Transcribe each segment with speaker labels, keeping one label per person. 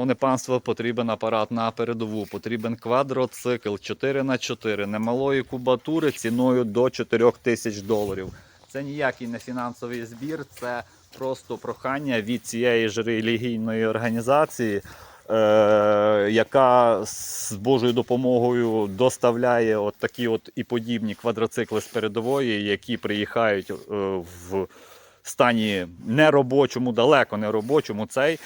Speaker 1: шановне панство, потрібен апарат на передову, потрібен квадроцикл 4х4 немалої кубатури ціною до 4 тисяч доларів. Це ніякий не фінансовий збір, це просто прохання від цієї ж релігійної організації, е, яка з Божою допомогою доставляє от такі от і подібні квадроцикли з передової, які приїхають е, в стані неробочому, далеко не робочому. Цей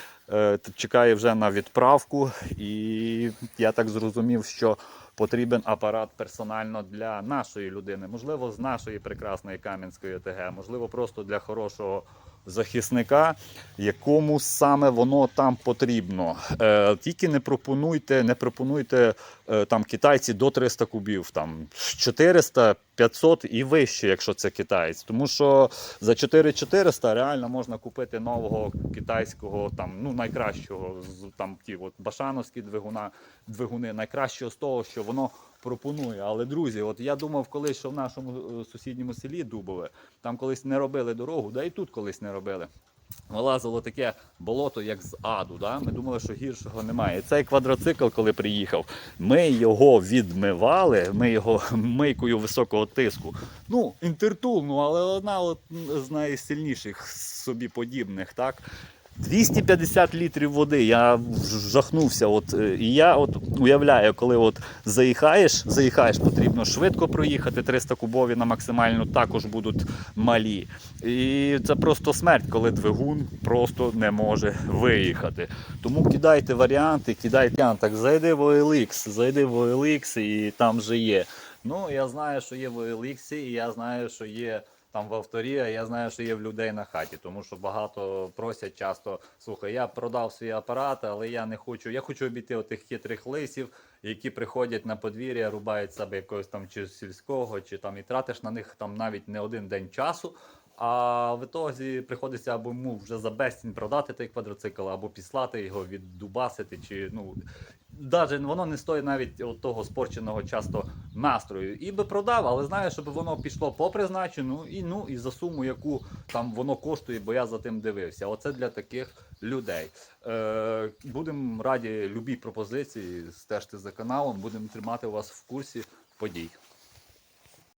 Speaker 1: чекає вже на відправку, і я так зрозумів, що потрібен апарат персонально для нашої людини, можливо, з нашої прекрасної Кам'янської ОТГ, можливо, просто для хорошого захисника, якому саме воно там потрібно. Е, тільки не пропонуйте, не пропонуйте е, там китайці до 300 кубів, там 400, 500 і вище, якщо це китаєць. Тому що за 4400 реально можна купити нового китайського, там ну найкращого з там ті от башановські двигуна, двигуни, найкращого з того, що воно пропонує. Але друзі, от я думав колись, що в нашому е, сусідньому селі Дубове там колись не робили дорогу, да і тут колись не робили. Вилазило таке болото, як з аду. Да? Ми думали, що гіршого немає. Цей квадроцикл, коли приїхав, ми його відмивали, ми його мийкою високого тиску. Ну, інтертул, ну, але одна от з найсильніших собі подібних, так? 250 літрів води. Я жахнувся. От, е, і я от уявляю, коли от заїхаєш, заїхаєш, потрібно швидко проїхати. 300 кубові на максимальну також будуть малі. І це просто смерть, коли двигун просто не може виїхати. Тому кидайте варіанти, кидайте. Так, зайди в OLX, зайди в OLX і там же є. Ну, я знаю, що є в OLX, і я знаю, що є там в авторі, а я знаю, що є в людей на хаті, тому що багато просять часто. Слухай, я продав свій апарат, але я не хочу. Я хочу обійти отих хитрих лисів, які приходять на подвір'я, рубають себе якогось там чи сільського, чи там і тратиш на них там навіть не один день часу. А в ітозі приходиться або йому вже за безцінь продати той квадроцикл, або післати його, віддубасити, чи ну. Даже воно не стоїть навіть от того спорченого часто настрою. І би продав, але знаю, щоб воно пішло по призначенню і ну і за суму, яку там воно коштує, бо я за тим дивився. Оце для таких людей. Е, будемо раді любій пропозиції, стежте за каналом, будемо тримати вас в курсі подій.